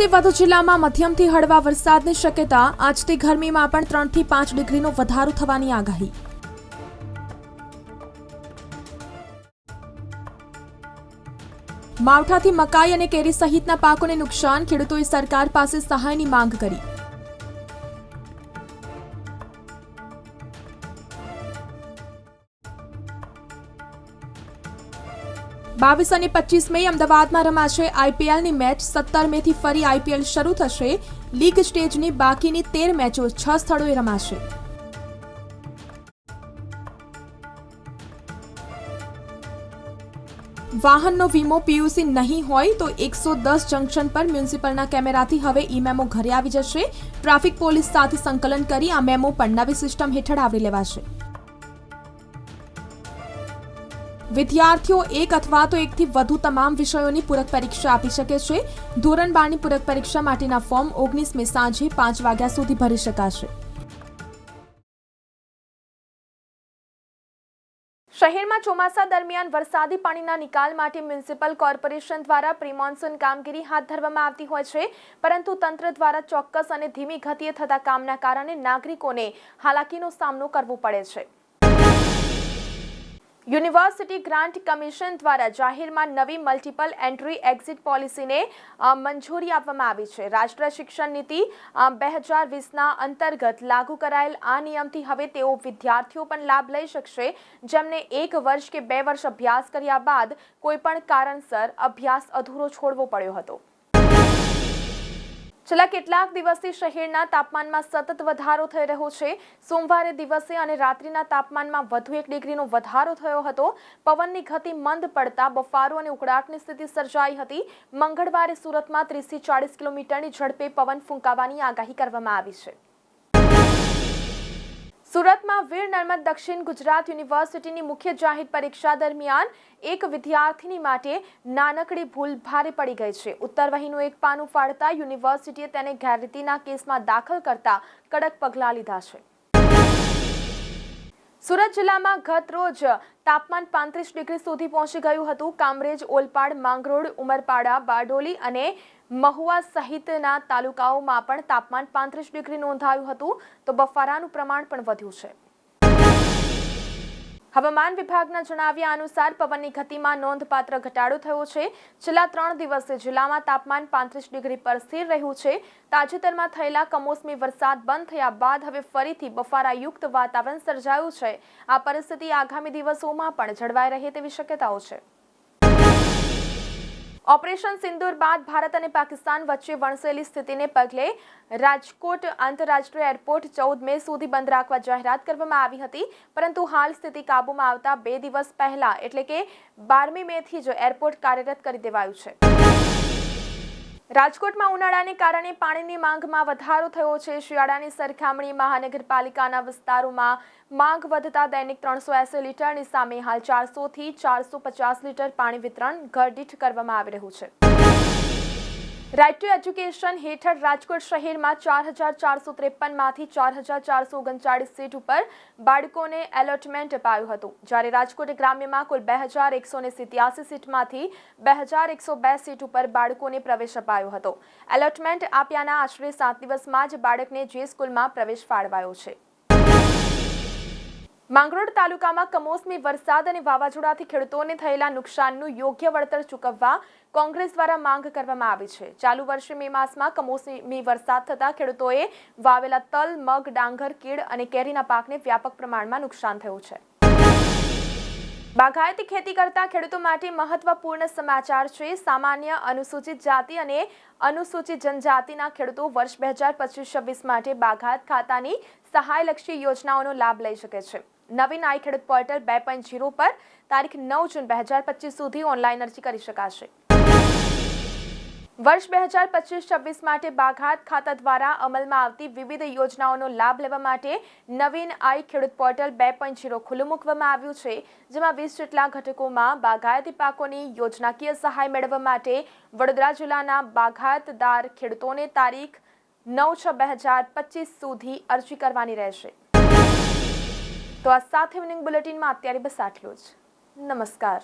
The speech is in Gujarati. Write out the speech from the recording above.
વીસથી વધુ જિલ્લામાં મધ્યમથી હળવા વરસાદની શક્યતા, આજથી ગરમીમાં પણ ત્રણથી પાંચ ડિગ્રીનો વધારો થવાની આગાહી. માવઠાથી મકાઈ અને કેરી સહિતના પાકોને નુકસાન, ખેડૂતોએ સરકાર પાસે સહાયની માંગ કરી. બાવીસ અને પચીસ મે અમદાવાદમાં રમાશે આઈપીએલની મેચ. સત્તર મેથી ફરી આઈપીએલ શરૂ થશે. લીગ સ્ટેજની બાકીની તેર મેચો છ સ્થળોએ રમાશે. વાહનનો વીમો પીયુસી નહીં હોય તો એકસો દસ જંકશન પર મ્યુનિસિપલના કેમેરાથી હવે ઈ મેમો ઘરે આવી જશે. ટ્રાફિક પોલીસ સાથે સંકલન કરી આ મેમો પણ નવી સિસ્ટમ હેઠળ આવરી લેવાશે. વિદ્યાર્થીઓ એક અથવા તો એકથી વધુ તમામ વિષયોની પૂરક પરીક્ષા આપી શકે છે. ધોરણ બારની પૂરક પરીક્ષા માટેના ફોર્મ ઓગણીસમી સાંજે પાંચ વાગ્યા સુધી ભરી શકાશે. શહેરમાં ચોમાસા દરમિયાન વરસાદી પાણીના નિકાલ માટે મ્યુનિસિપલ કોર્પોરેશન દ્વારા પ્રિમોન્સૂન કામગીરી હાથ ધરવામાં આવતી હોય છે. પરંતુ તંત્ર દ્વારા ચોક્કસ અને ધીમી ગતિએ થતા કામના કારણે નાગરિકોને હાલાકીનો સામનો કરવો પડે છે. યુનિવર્સિટી ગ્રાન્ટ કમિશન દ્વારા જાહેરમાં નવી મલ્ટિપલ એન્ટ્રી એક્ઝિટ પોલિસીને મંજૂરી આપવામાં આવી છે. રાષ્ટ્રીય શિક્ષણ નીતિ બે હજાર વીસના અંતર્ગત લાગુ કરાયેલ આ નિયમથી હવે તેઓ વિદ્યાર્થીઓ પણ લાભ લઈ શકશે, જેમને એક વર્ષ કે બે વર્ષ અભ્યાસ કર્યા બાદ કોઈપણ કારણસર અભ્યાસ અધૂરો છોડવો પડ્યો હતો. છેલ્લા કેટલાક દિવસથી શહેરના તાપમાનમાં સતત વધારો થઈ રહ્યો છે. સોમવારે દિવસે અને રાત્રિના તાપમાનમાં વધુ એક ડિગ્રીનો વધારો થયો હતો. પવનની ગતિ મંદ પડતા બફારો અને ઉકળાટની સ્થિતિ સર્જાઈ હતી. મંગળવારે સુરતમાં ત્રીસથી ચાળીસ કિલોમીટરની ઝડપે પવન ફૂંકાવાની આગાહી કરવામાં આવી છે. સુરતમાં વીર નર્મદ દક્ષિણ ગુજરાત યુનિવર્સિટીની મુખ્ય જાહેર પરીક્ષા દરમિયાન એક વિદ્યાર્થીની માટે નાનકડી ભૂલ ભારે પડી ગઈ છે. ઉત્તરવહીનું એક પાનું ફાળતા યુનિવર્સિટીએ તેને ગેરરીતિના કેસમાં દાખલ કરતા કડક પગલાં લીધા છે. સુરત જિલ્લામાં ગત રોજ તાપમાન પાંત્રીસ ડિગ્રી સુધી પહોંચી ગયું હતું. કામરેજ, ઓલપાડ, માંગરોળ, ઉમરપાડા, બારડોલી અને મહુવા સહિતના તાલુકાઓમાં પણ તાપમાન પાંત્રીસ ડિગ્રી નોંધાયું હતું, તો બફારાનું પ્રમાણ પણ વધ્યું છે. હવામાન વિભાગના જણાવ્યા અનુસાર પવનની ગતિમાં નોંધપાત્ર ઘટાડો થયો છે. છેલ્લા ત્રણ દિવસે જિલ્લામાં તાપમાન પાંત્રીસ ડિગ્રી પર સ્થિર રહ્યું છે. તાજેતરમાં થયેલા કમોસમી વરસાદ બંધ થયા બાદ હવે ફરીથી બફારાયુક્ત વાતાવરણ સર્જાયું છે. આ પરિસ્થિતિ આગામી દિવસોમાં પણ જળવાઈ રહે તેવી શક્યતાઓ છે. ઓપરેશન સિંદૂર બાદ ભારત અને પાકિસ્તાન વચ્ચે વણસેલી સ્થિતિને પગલે રાજકોટ આંતરરાષ્ટ્રીય એરપોર્ટ ચૌદ મે સુધી બંધ રાખવા જાહેરાત કરવામાં આવી હતી. પરંતુ હાલ સ્થિતિ કાબૂમાં આવતા બે દિવસ પહેલા, એટલે કે બારમી મેથી જ એરપોર્ટ કાર્યરત કરી દેવાયું છે. રાજકોટમાં ઉનાળાને કારણે પાણીની માંગમાં વધારો થયો છે. શિયાળાની સરખામણી મહાનગરપાલિકાના વિસ્તારોમાં માંગ વધતા દૈનિક ત્રણસો એસી લીટરની સામે હાલ ચારસોથી ચારસો પચાસ લીટર પાણી વિતરણ ઘરદીઠ કરવામાં આવી રહ્યું છે. રાઇટ ટુ એજ્યુકેશન હેઠળ રાજકોટ શહેરમાં ચાર હજાર ચારસો ત્રેપનમાંથી ચાર હજાર ચારસો ઓગણચાળીસ સીટ ઉપર બાળકોને એલોટમેન્ટ અપાયું હતું. જ્યારે રાજકોટ ગ્રામ્યમાં કુલ બે હજાર એકસો ને સિત્યાસી સીટમાંથી બે હજાર એકસો બે સીટ ઉપર બાળકોને પ્રવેશ અપાયો હતો. એલોટમેન્ટ આપ્યાના આશરે સાત દિવસમાં જ બાળકને જે સ્કૂલમાં પ્રવેશ ફાળવાયો છે. માંગરોળ તાલુકામાં કમોસમી વરસાદ અને વાવાઝોડાથી ખેડૂતોને થયેલા નુકસાનનું યોગ્ય વળતર ચૂકવવા કોંગ્રેસ દ્વારા માંગ કરવામાં આવી છે. ચાલુ વર્ષે મે માસમાં કમોસમી વરસાદ થતાં ખેડૂતોએ વાવેલા તલ, મગ, ડાંગર કીડ અને કેરીના પાકને વ્યાપક પ્રમાણમાં નુકસાન થયું છે. બાગાયતી ખેતી કરતા ખેડૂતો માટે મહત્વપૂર્ણ સમાચાર છે. સામાન્ય, અનુસૂચિત જાતિ અને અનુસૂચિત જનજાતિના ખેડૂતો વર્ષ બે હજાર પચીસ છવ્વીસ માટે બાગાયત ખાતાની સહાયલક્ષી યોજનાઓનો લાભ લઈ શકે છે. નવીન આઈ ખેડૂત પોર્ટલ બે પોઈન્ટ જીરો પર તારીખ નવ જૂન બે હજાર પચીસ સુધી ઓનલાઈન અરજી કરી શકાશે. વર્ષ બે હજાર પચીસ છવ્વીસ માટે બાઘાત ખાતા દ્વારા અમલમાં આવતી વિવિધ યોજનાઓનો લાભ લેવા માટે નવીન આઈ ખેડૂત પોર્ટલ બે પોઈન્ટ જીરો ખુલ્લું મૂકવામાં આવ્યું છે, જેમાં વીસ જેટલા ઘટકોમાં બાગાયતી પાકોની યોજનાકીય સહાય મેળવવા માટે વડોદરા જિલ્લાના બાગાયતદાર ખેડૂતોને તારીખ નવ છ બે હજાર પચીસ સુધી અરજી કરવાની રહેશે. તો આ સાથે ઇવનિંગ બુલેટિનમાં અત્યારે બસ આટલું જ. નમસ્કાર.